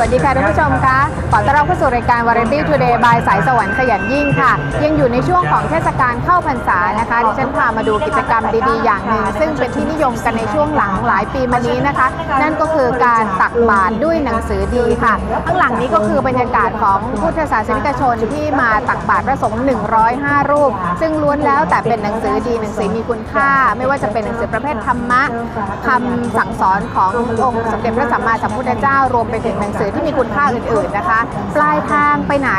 สวัสดีค่ะท่านผู้ชมคะขอต้อนรับเข้าสู่รายการ Variety Today by สายสวรรค์ขยันยิ่งค่ะ ยังอยู่ในช่วงของเทศกาลเข้าพรรษานะคะดิฉันพามาดูกิจกรรมดีๆ อย่างหนึ่งซึ่งเป็นที่นิยมกันในช่วงหลังหลายปีมานี้นะคะ นั่นก็คือการ บาตรด้วยหนังสือดีค่ะ ข้างหลังนี้ก็คือบรรยากาศของพุทธศาสนิกชนที่มาตักบาตรพระสงฆ์105 รูป ซึ่งล้วนแล้วแต่เป็นหนังสือดีหนังสือมีคุณค่า ไม่ว่าจะเป็นหนังสือประเภทธรรมะคำสั่งสอนขององค์สมเด็จพระสัมมาสัมพุทธเจ้ารวมไปถึงหนังสือที่มีคุณค่าอื่นๆนะคะ ปลายทางไปไหน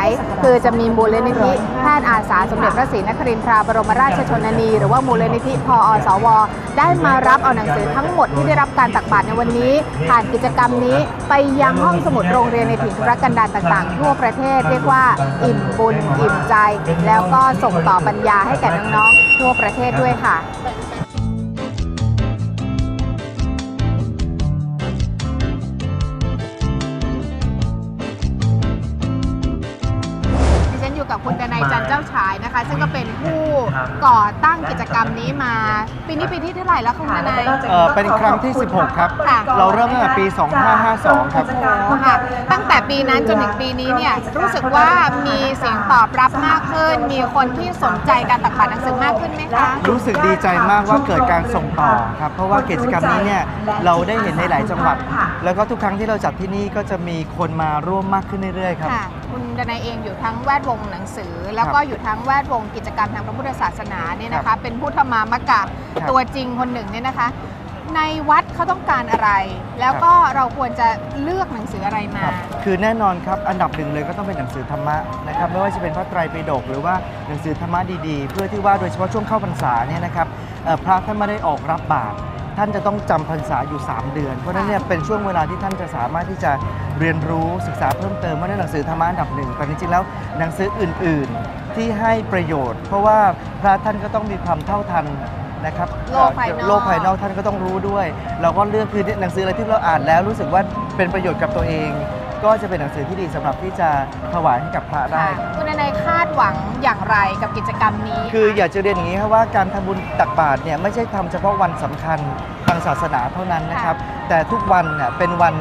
คือจะมีมูลนิธิแพทย์อาสาสมเด็จพระศรีนครินทราบรมราชชนนี หรือว่ามูลนิธิพอสว ได้มารับเอาหนังสือทั้งหมดที่ได้รับการตักบาตรในวันนี้ผ่านกิจกรรมนี้ไปยังห้องสมุดโรงเรียนในถิ่นธุรกันดารต่างๆ ทั่วประเทศเรียกว่าอิ่มบุญอิ่มใจ แล้วก็ส่งต่อปัญญาให้แก่น้องๆทั่วประเทศด้วยค่ะ กับคุณดนัยจันทร์เจ้าฉายนะคะ ซึ่งก็เป็นผู้ก่อตั้งกิจกรรมนี้มา ปีนี้ปีที่เท่าไหร่แล้วคุณดนัยเอ่อเป็นครั้งที่ 16 ครับค่ะเราเริ่มตั้งแต่ปี 2552 ครับโอ้ค่ะตั้งแต่ ปีนั้นจนถึงปีนี้เนี่ยรู้สึกว่ามีเสียงตอบรับมากขึ้น มีคนที่สนใจการตักบาตรหนังสือมากขึ้นไหมคะ รู้สึกดีใจมากว่าเกิดการส่งต่อครับเพราะว่ากิจกรรมนี้เนี่ยเราได้เห็นในหลายจังหวัด แล้วก็ทุกครั้งที่เราจัดที่นี่ก็จะมีคนมาร่วมมากขึ้นเรื่อยๆครับ ค่ะคุณดนัยเองอยู่ทั้งแวดวงหนังสือ แล้วก็อยู่ทั้งแวดวงกิจกรรมทางพระพุทธศาสนาเนี่ยนะครัคะ บเป็นผู้ธรรมามกะครับตัวจริงคนหนึ่งเนี่ยนะคะ ในวัด เขาต้องการอะไร แล้วก็เราควรจะเลือกหนังสืออะไรมาครับคือแน่นอนครับอันดับหนึ่งเลยก็ต้องเป็นหนังสือธรรมะนะครับไม่ว่าจะเป็นพระไตรปิฎกหรือว่าหนังสือธรรมะดีๆ เพื่อที่ว่าโดยเฉพาะช่วงเข้าพรรษาเนี่ยนะครับเอ่อพระท่านไม่ได้ออกรับบาตรท่านจะต้องจำพรรษาอยู่ 3 เดือน เพราะฉะนั้นเนี่ยเป็นช่วงเวลาที่ท่านจะสามารถที่จะเรียนรู้ศึกษาเพิ่มเติมว่าในนหนังสือธรรมะอันดับหนึ่งแต่จริงๆแล้วหนังสืออื่น ๆที่ให้ประโยชน์ เพราะว่าพระท่านก็ต้องมีความเท่าทัน นะครับโลกภายนอก โลกภายนอกท่านก็ต้องรู้ด้วย เราก็เลือกคือหนังสืออะไรที่เราอ่านแล้วรู้สึกว่าเป็นประโยชน์กับตัวเอง ก็จะเป็นหนังสือที่ดีสำหรับที่จะถวายให้กับพระได้ค่ะคุณดนัยคาดหวังอย่างไรกับกิจกรรมนี้คืออยากจะเรียนอย่างนี้ครับว่าการทำบุญตักบาตรเนี่ยไม่ใช่ทำเฉพาะวันสำคัญทางศาสนาเท่านั้นนะครับ แต่ทุกวันเนี่ยเป็นวัน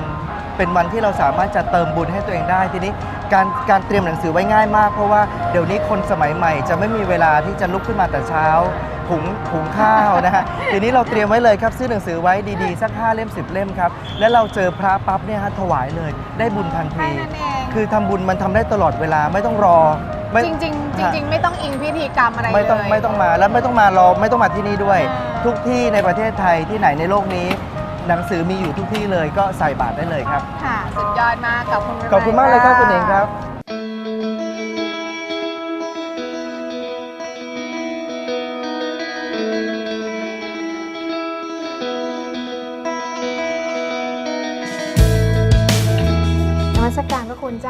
เป็นวันที่เราสามารถจะเติมบุญให้ตัวเองได้ทีนี้การการเตรียมหนังสือไว้ง่ายมาก เพราะว่าเดี๋ยวนี้คนสมัยใหม่จะไม่มีเวลาที่จะลุกขึ้นมาแต่เช้า หุงหุงข้าวนะฮะทีนี้เราเตรียมไว้เลยครับซื้อหนังสือไว้ดีๆ สัก5เล่ม 10 เล่มครับ แล้วเราเจอพระปั๊บเนี่ยฮะถวายเลย ได้บุญทันแค่ทีนั้นเอง คือทำบุญมันทำได้ตลอดเวลาไม่ต้องรอไม่จริงๆจริง ๆ ไม่ต้องอิงพิธีกรรมอะไรเลย ไม่ต้องไม่ต้องมาแล้วไม่ต้องมารอไม่ต้องมาที่นี่ด้วย อ่า ทุกที่ในประเทศไทยที่ไหนในโลกนี้ หนังสือมีอยู่ทุกที่เลยก็ใส่บาตรได้เลยครับ ค่ะ สุดยอดมากขอบคุณขอบคุณมากเลยครับคุณเองครับ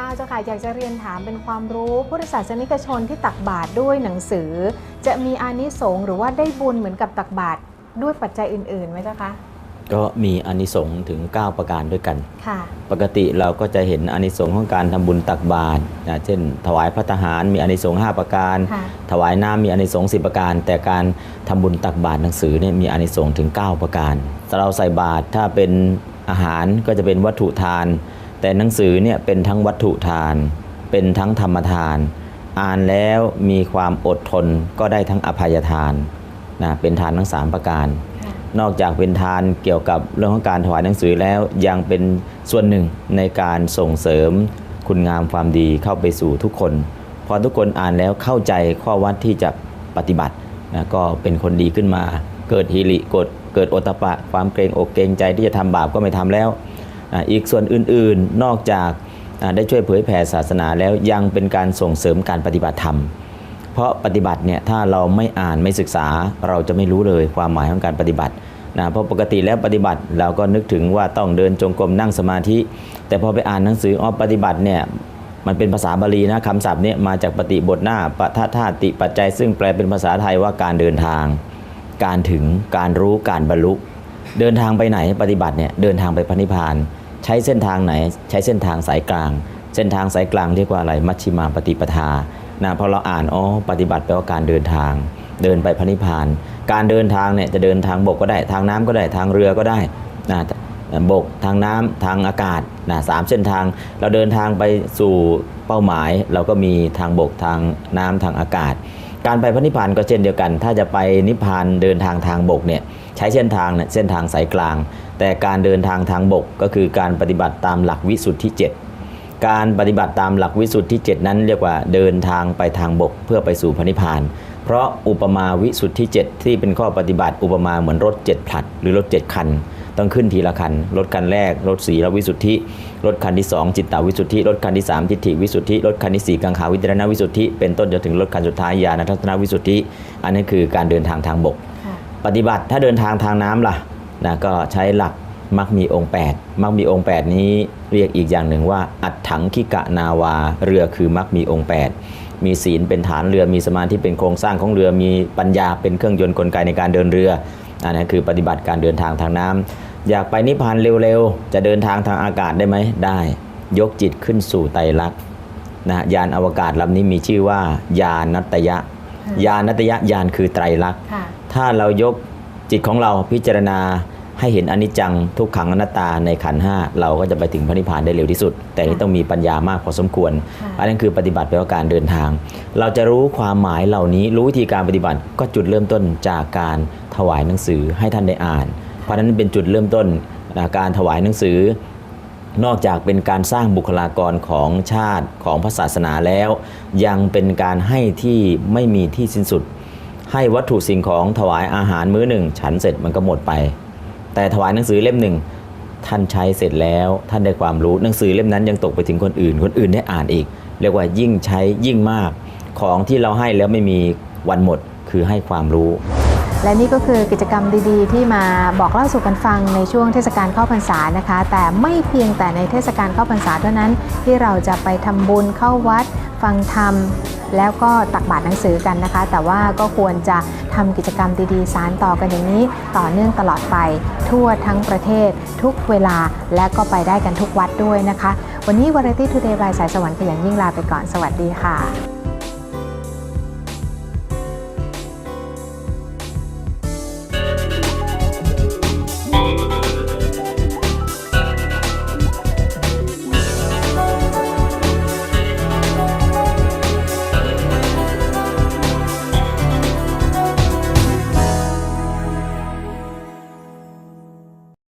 เจ้าเจ้าค่ะอยากจะเรียนถามเป็นความรู้พุทธศาสนิกชนที่ตักบาตรด้วยหนังสือ จะมีอานิสงส์หรือว่าได้บุญเหมือนกับตักบาตรด้วยปัจจัยอื่นๆไหมเจ้าคะก็มีอานิสงส์ถึง 9 ประการด้วยกันค่ะปกติเราก็จะเห็นอานิสงส์ของการทำบุญตักบาตรนะเช่น ถวายพระทหารมีอานิสงส์5ประการค่ะถวายน้ำมีอานิสงส์10 ประการ แต่การทำบุญตักบาตรหนังสือเนี่ยมีอานิสงส์ถึง 9 ประการ เราใส่บาตรถ้าเป็นอาหารก็จะเป็นวัตถุทาน แต่หนังสือเนี่ยเป็นทั้งวัตถุทาน เป็นทั้งธรรมทาน อ่านแล้วมีความอดทนก็ได้ทั้งอภัยทานนะเป็นทานทั้งสามประการ นอกจากเป็นทานเกี่ยวกับเรื่องของการถวายหนังสือแล้วยังเป็นส่วนหนึ่งในการส่งเสริมคุณงามความดีเข้าไปสู่ทุกคน พอทุกคนอ่านแล้วเข้าใจข้อวัดที่จะปฏิบัตินะก็เป็นคนดีขึ้นมา เกิดฮิริกดเกิดโอตปะ ความเกรงอกเกรงใจที่จะทำบาปก็ไม่ทำแล้ว อีกส่วนอื่นๆนอกจากได้ช่วยเผยแผ่ศาสนาแล้วยังเป็นการส่งเสริมการปฏิบัติธรรม เพราะปฏิบัติเนี่ยถ้าเราไม่อ่านไม่ศึกษาเราจะไม่รู้เลยความหมายของการปฏิบัตินะเพราะปกติแล้วปฏิบัติเราก็นึกถึงว่าต้องเดินจงกรมนั่งสมาธิ แต่พอไปอ่านหนังสืออ๋อปฏิบัติเนี่ยมันเป็นภาษาบาลีนะคำศัพท์เนี่ยมาจากปฏิบทหน้าปะทธาติปัจจัย ซึ่งแปลเป็นภาษาไทยว่าการเดินทาง การถึงการรู้การบรรลุเดินทางไปไหนปฏิบัติเนี่ยเดินทางไปพระนิพพาน ช้เส้นทางไหนใช้เส้นทางสายกลาง เส้นทางสายกลางเรียกว่าอะไรมัชชิมาปฏิปทานะพอเราอ่านอ๋อปฏิบัติแปลว่าการเดินทาง เดินไปพระนิพพาน การเดินทางเนี่ยจะเดินทางบกก็ได้ทางน้ำก็ได้ทางเรือก็ได้นะบกทางน้ำทางอากาศนะสามเส้นทาง เราเดินทางไปสู่เป้าหมาย เราก็มีทางบกทางน้ำทางอากาศ การไปพระนิพพานก็เช่นเดียวกัน ถ้าจะไปนิพพานเดินทางทางบกเนี่ยใช้เส้นทางเนี่ยเส้นทางสายกลาง แต่การเดินทางทางบกก็คือการปฏิบัติตามหลักวิสุทธิเจ็ดการปฏิบัติตามหลักวิสุทธิเจ็ดนั้นเรียกว่าเดินทางไปทางบกเพื่อไปสู่พระนิพพาน เพราะอุปมาวิสุทธิเจ็ดที่เป็นข้อปฏิบัติอุปมาเหมือนรถเจ็ดผลัด หรือรถเจ็ดคัน ต้องขึ้นทีละคัน รถคันแรก รถสีลวิสุทธิ รถคันที่ 2 จิตตวิสุทธิ รถคันที่ 3 ทิฏฐิวิสุทธิ รถคันที่ 4 กังขาวิจารณวิสุทธิ เป็นต้นจนถึงรถคันสุดท้ายญาณทัศนวิสุทธิ อันนี้คือการเดินทางทางบก ปฏิบัติถ้าเดินทางทางน้ำล่ะ นะก็ใช้หลักมักมีองค์ 8 มักมีองค์ 8 นี้เรียกอีกอย่างหนึ่งว่า อัดถังคิกะนาวา เรือคือมักมีองค์ 8 มีศีลเป็นฐานเรือมีสมาธิเป็นโครงสร้างของเรือ มีปัญญาเป็นเครื่องยนต์กลไกในการเดินเรืออันนั้นคือปฏิบัติการเดินทางทางน้ำอยากไปนิพพานเร็วๆ จะเดินทางทางอากาศได้ไหมได้ ยกจิตขึ้นสู่ไตรลักษณ์นะยานอวกาศลำนี้มีชื่อว่ายานัตยะ ยานัตยะยานคือไตรลักษณ์ค่ะถ้าเรายก จิตของเราพิจารณาให้เห็นอนิจจังทุกขังอนัตตาในขันธ์ห้าเราก็จะไปถึงพระนิพพานได้เร็วที่สุด แต่นี่ต้องมีปัญญามากพอสมควรค่ะอันนั้นคือปฏิบัติแปลว่าการเดินทาง เราจะรู้ความหมายเหล่านี้รู้วิธีการปฏิบัติก็จุดเริ่มต้นจากการถวายหนังสือให้ท่านได้อ่าน เพราะฉะนั้นเป็นจุดเริ่มต้นนะการถวายหนังสือนอกจากเป็นการสร้างบุคลากรของชาติของพระศาสนาแล้ว ยังเป็นการให้ที่ไม่มีที่สิ้นสุด ให้วัตถุสิ่งของถวายอาหารมื้อหนึ่ง ฉันเสร็จมันก็หมดไป แต่ถวายหนังสือเล่มหนึ่งท่านใช้เสร็จแล้วท่านได้ความรู้หนังสือเล่มนั้นยังตกไปถึงคนอื่น คนอื่นได้อ่านอีก เรียกว่ายิ่งใช้ยิ่งมาก ของที่เราให้แล้วไม่มีวันหมดคือให้ความรู้ และนี่ก็คือกิจกรรมดีๆ ที่มาบอกเล่าสู่กันฟังในช่วงเทศกาลเข้าพรรษานะคะ แต่ไม่เพียงแต่ในเทศกาลเข้าพรรษาเท่านั้นที่เราจะไปทำบุญเข้าวัด ฟังธรรม แล้วก็ตักบาตรหนังสือกันนะคะ แต่ว่าก็ควรจะทำกิจกรรมดีๆ สารต่อกันอย่างนี้ ต่อเนื่องตลอดไป ทั่วทั้งประเทศ ทุกเวลาและก็ไปได้กันทุกวัดด้วยนะคะ วันนี้ Variety Today by สายสวรรค์ขยันยิ่งลาไปก่อนสวัสดีค่ะ